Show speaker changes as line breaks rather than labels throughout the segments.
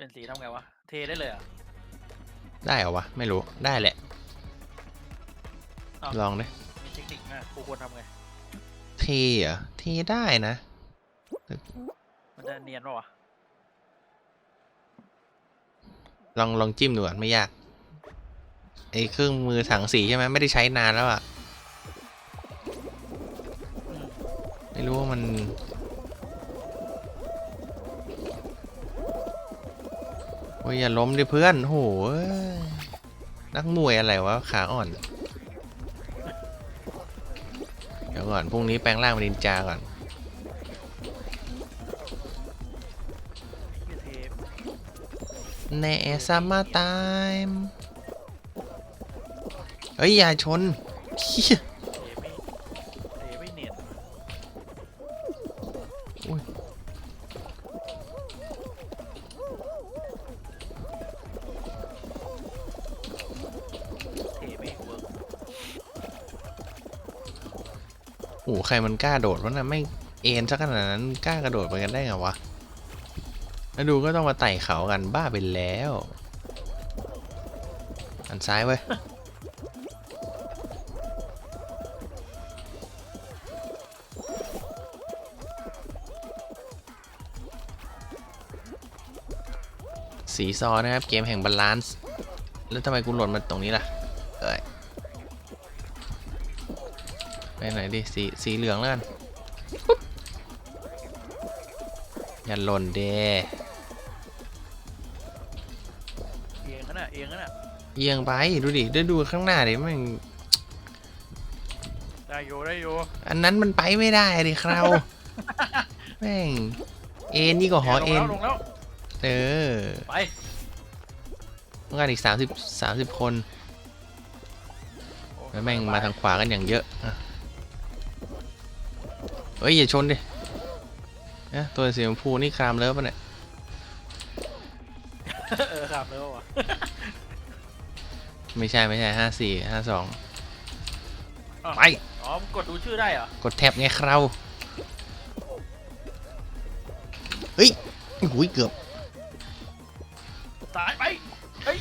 เป็นสีทำไงวะ เทได้เลยเหรอะ
ได้เหรอวะ ไม่รู้ได้แหละ
อ้าว
ลองดิ
มีเทคนิคนะกูควรทำไง
เทเหรอเทได้นะ
มันจะเนียนปะวะ
ลองลองจิ้มดูก่อนไม่ยากไอ้เครื่องมือถังสีใช่ไหมไม่ได้ใช้นานแล้วอะ
อืม
ไม่รู้ว่ามัน อ้ยอย่าล้มดิเพื่อนโหนักมวยอะไรวะขาอ่อน เดี๋ยวก่อนพรุ่งนี้แปลงร่างเป็นนินจาก่อนแน่ซัมมาไทม์เฮ้ย อย่าชนเหี้ย อ้ใครมันกล้าโดดวะนะไม่เอ็นสักขนาดนั้นกล้ากระโดดไปกันได้ไงวะแล้วดูก็ต้องมาไต่เขากันบ้าไปแล้ว อันซ้ายเว้ยสีซอนะครับ เกมแห่งบาลานซ์ แล้วทำไมกูหล่นมาตรงนี้ล่ะ ไปไหนดิสีสีเหลืองแล้วกันปุ๊บอย่าหล่นเด
เอียงนั่นน่ะเอียงนั่นน่ะ
เอียงไปดูดิได้ดูข้างหน้าดิมัน
ได้โยได้โย
อันนั้นมันไปไม่ได้ดิคราวแม่งเอ็นนี่ก็หอ
ล
เอ็
ง
น
แล้วลงแล้ว
เออ
ไป
ต้องการอีกสามสิบสามสิบคน
โอ้
แล้วแม่งมาทางขวากันอย่างเยอะอะ เฮ้ยอย่าชนดินะตัวสีชมพูนี่ครามเลิฟปะเนี่ย
เออครับแล้ววะ
ไม่ใช่ไม่ใช่ห้าสี่ห้าสอง
อ้าว
ไป
อ๋อมึงกดดูชื่อได้เหรอ ก
ดแท็บไงครับเฮ้ยหุยเกือบ
ตายไปเฮ้ย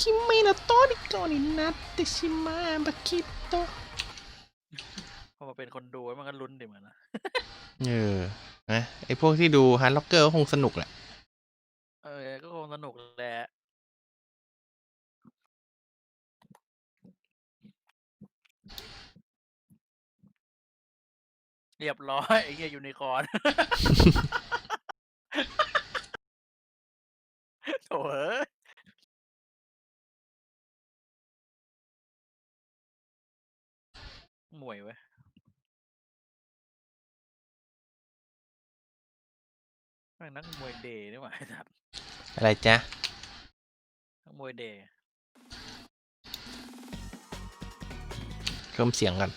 คิเมโนโตะนิโกนินั ตเตชิมะบาคิโตะ
พอมาเป็นคนดูแล้วมันก็ลุ้นดิเหมือนนะ
เออนะไอพวกที่ดูฮาร์ดล็อกเกอร์ก็คงสนุกแหละ
เออ ก็คงสนุกแหละเรียบร้อยไอ้เหี้ยยูนิคอร์นโถ่เอ้ย มวยเว้ยแม่งนักมวยเดย์นี่หว่าไอ้สัตว์
อะไรจ๊ะ
นักมวยเดย์
เพิ่มเสียงกัน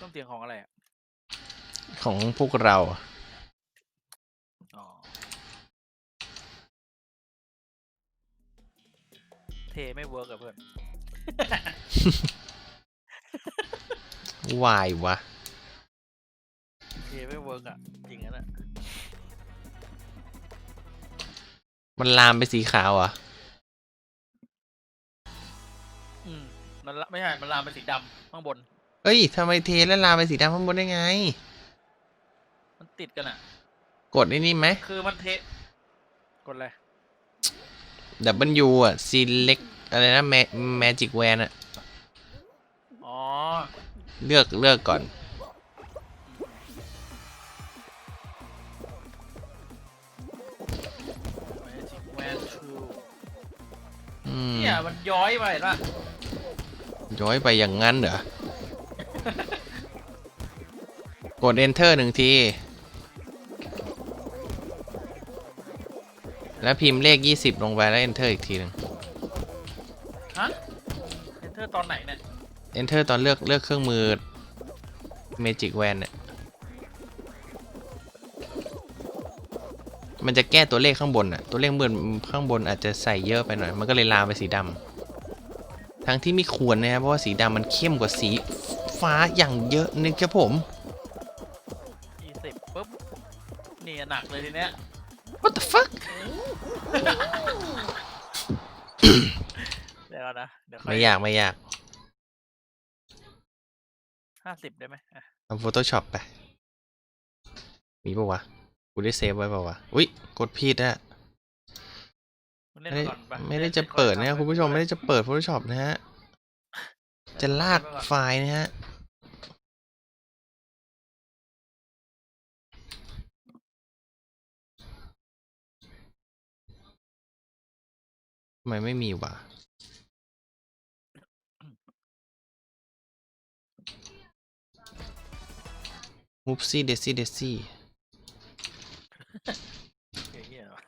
ต้นเตียงของอะไรอะ
ของพวกเรา
เทไม่เวิร์กอะเพื่อน
วายวะ
เทไม่เวิร์กอะจริงนะ
มันลามไปสีขาวเหรอะ
อืมมันละไม่ใช่มันลามเป็นสีดำข้างบน
เอ้ยทำไมเทแล้วลามไปสีดำข้างบนได้ไง
มันติดกันอะ
กดไอ้นี่ไหม
คือมันเทกดเลย
ดับเบิลยูอะ select อะไรนะ magic wand อะ
อ๋อ
เลือกเลือกก่อน
Magic Wand True
อืม
เนี่ยมันย้อยไปเห็นป่ะ
ย้อยไปอย่างงั้นเหรอ กด enter หนึ่งที แล้วพิมพ์เลข 20 ลงไปแล้ว enter อีกทีหนึ่ง
ฮะเซนเตอร์ตอนไหนเนี่ย
enter ตอนเลือกเลือกเครื่องมือ magic wand เนี่ย มันจะแก้ตัวเลขข้างบนอะตัวเลขบนข้างบนอาจจะใส่เยอะไปหน่อย มันก็เลยลามไปสีดำ ทั้งที่ไม่ควรนะครับ เพราะว่าสีดำมันเข้มกว่าสีฟ้าอย่างเยอะนะครับผม
ยี่สิบปุ๊บนี่หนักเลยทีเนี้ย
what the fuck
เดี๋ยวก่อนนะเดี๋ยว
ไม่ยากไม่ยาก
ห้าสิบได้ไหมอะ
ทำ Photoshop ไป มีปะวะ กูได้เซฟไว้ปะวะ อุ๊ย กดผิดอะ
คุณเล่น
ไม่ได้
ก่อนปะ
ไม่ได้
ล่น
จะ
ก่อน
เปิดนะค
ทำ
รับ
ป
คุณผู้ชมไม่ได้จะเปิด Photoshop นะฮะ จะลากไฟล์นะฮะ ทำไมไม่มีวะมูฟซี่เดซี่เดซี่
เหี้ยๆวะ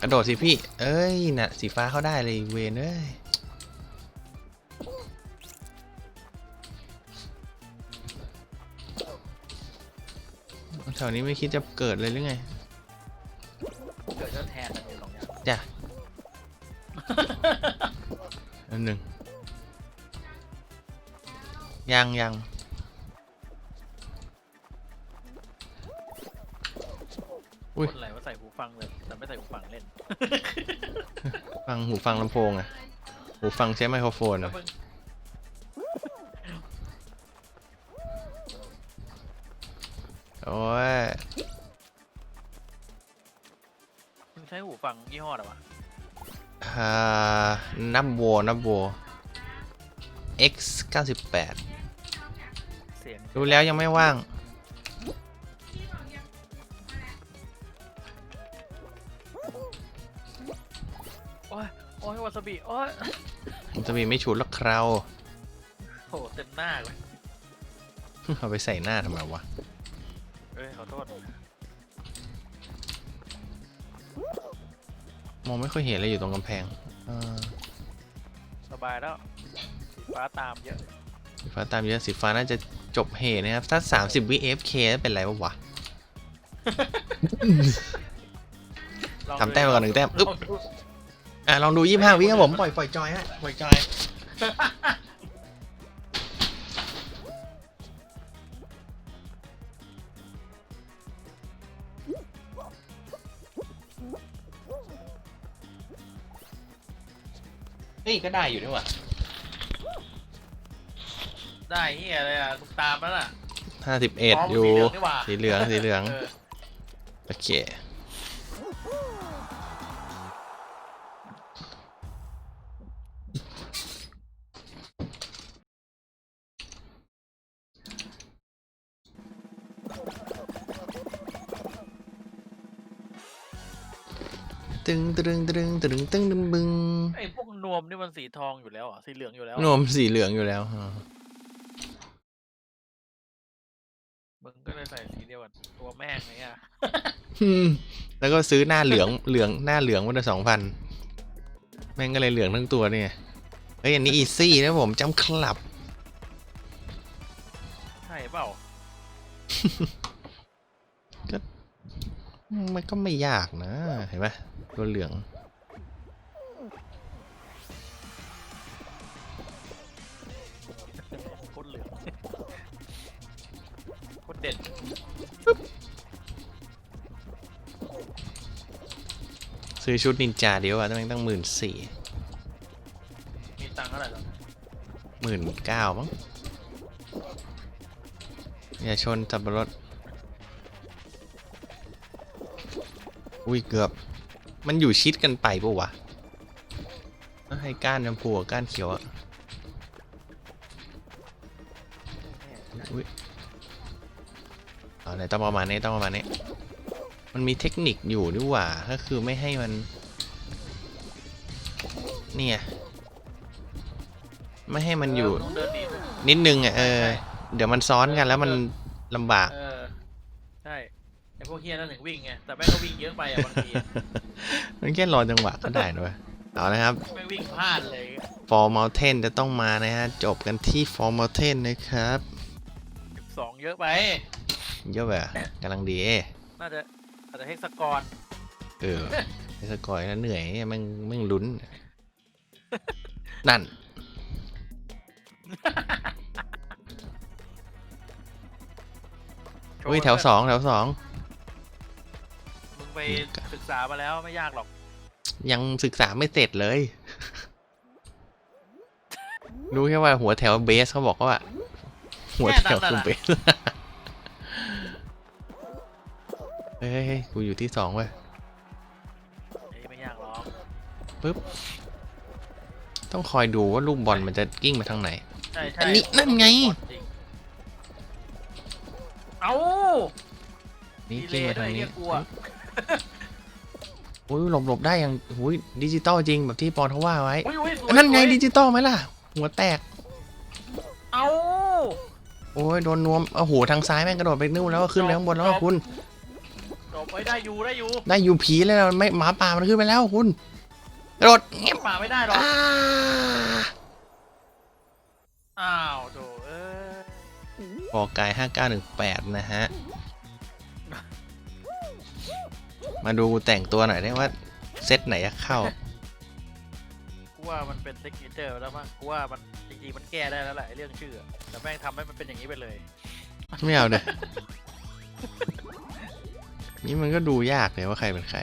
กระโดดสิพี่ เอ้ย น่ะ สีฟ้าเข้าได้เลยเวนเอ้ย แถวนี้ไม่คิดจะเกิดเลยหรือไง
เกิดก็แทนกันอยู่สองอย่าง
จ้ะ อันหนึ่งยังยังอุ๊ย
คนอะไรว่าใส่หูฟังเลย แต่ไม่ใส่หูฟังเล่น
ฟังหูฟังลำโพงอะหูฟังใช้ไมโครโฟน
แล้ว
อะ
เพิ่ง
นับโวนับโว X 98
เสียง
ดูแล้วยังไม่ว่าง
โอ้ย โอ้ยวาซาบิ โอ้ย
มันจะมีไม่ชุดละคราว
โหเต็มหน้าเลย
เอาไปใส่หน้าทำไมวะ
เอ้ย ขอโทษ
มองไม่ค่อยเห็นเลยอยู่ตรงกำแพงอ่า
สบายแล้วสีฟ้าตามเยอะ
สีฟ้าตามเยอะสีฟ้าน่าจะจบเหตุนะครับ ถ้า 30 วิ AFK เป็นไรวะวะ
ลอง
ทำแต้มก่อนหนึ่งแต้มอึ๊บ
ลองดู
อะลองดู 25 วิครับผม ปล่อยปล่อยจอยฮะ ปล่อยจอย ก็ได้อยู่ด้วยว่ะ
ได้เฮียเลยอะตามแล้วน่ะ
51
อ๋อ
อยู่
สีเหลืองนี่หว่า
สีเหลือง สีเหลือง
เออ
โอเค ตึงตึงตึงตึงตึงตึงบึง
ไอ้พวก นวมนี่มันสีทองอยู่แล้วเหรอะสีเหลืองอยู่แล้ว
นวมสีเหลืองอยู่แล้วอ่า
มึงก็เลยใส่สีเดียวกับตัวแม่งเนี่ย
อืมแล้วก็ซื้อหน้าเหลือง เหลืองหน้าเหลืองวันละสองพันแม่งก็เลยเหลืองทั้งตัวเนี่ยเฮ้ยอันนี้อีซี่นะผมจำคลับ
ใช่เปล่า
มันก็ไม่ยากนะ เห็นไหมตัวเหลือง
เด่น
ซื้อชุดนินจาเดียวอะต้องตั้งหมื่นสี่
มีตังค์เท่าไหร่แล้ว
หมื่นเก้ามั้งอย่าชนสับปะรดอุ้ยเกือบ มันอยู่ชิดกันไปปะวะต้องให้ก้านชมพูกับก้านเขียวอะอุ้ย เอาไหนต้องประมาณนี้ต้องประมาณนี้ มันมีเทคนิคอยู่ด้วยว่าก็คือไม่ให้มัน เนี่ย ไม่ให้มันอยู่
เต้องเดินหนี
นิดนึงอะเออ เดี๋ยวมันซ้อนกันแล้วมันลำบาก
เออใช่ไอ้พวกเฮียนั่นถึงวิ่งไงแต่แม่งก็วิ่งเยอะไปอะบางทีอะ
มันแค่รอจังหวะก็ได้ด้วยเอานะครับ
แม่งวิ่งพลาดเลย
For Mountain จะต้องมานะฮะ จบกันที่ For Mountain นะครับ
สองเยอะไป
เยอะแบบกำลังดี
น่าจะอาจจะเฮกซากร
เออไอ้สกอยนะเหนื่อยแม่งแม่งลุ้น นั่น
โช
เฮ้ยแถวสองแถวสอง
มึงไปศึกษามาแล้วไม่ยากหรอก
ยังศึกษาไม่เสร็จเลย รู้แค่ว่าหัวแถวเบสเขาบอกว่า หัวแถวคือเบส เฮ้ยเฮ้ยเฮ้ยกูอยู่ที่สองเว้ย
เอ้ยไม่ยากหรอก
ต้องคอยดูว่าลูกบอลมันจะกิ้งไปทางไหน
ใช่ใช่
อันนี้นั่นไง
จริงเอา
นี่
ดีเล
กิ้ง
ย์
ไป
ด้ว
ทายงนี้
เฮียกลัว
โอ้ยหลบหลบได้ยังหุยดิจิตอลจริงแบบที่ปอนเขาว่าไว้
อุ้ยอุ้ยสวย
นั่นไง
สวย
ดิจิตอลไหมล่ะ หัวแตก
เอา
โอ้ยโดนนวมโอ้โหทางซ้ายแม่งกระโดดไปนู่นแล้วก็ขึ้นไปข้างบนแล้วอะคุณ
จบไว้ได้อยู่ได้อยู่
ได้อยู่ผีเลยนะไม่หมาป่ามันขึ้นไปแล้วคุณกระโดดเงียบ
ป่าไม่ได้หรอก
อ่า
อ้าวโถเอ้ย
ปอกายห้าเก้าหนึ่งแปดนะฮะ มาดูแต่งตัวหน่อยได้ว่า เซตไหนจะเข้า
กูว่ามันเป็นเทคนิคเจอร์แล้วมั้งกูว่ามันจริงๆมันแก้ได้แล้วแหละไอ้เรื่องชื่ออะแต่แม่งทำให้มันเป็นอย่างนี้ไปเลย
ไม่เอาเด้อ นี่มันก็ดูยากเลยว่าใครเป็นใคร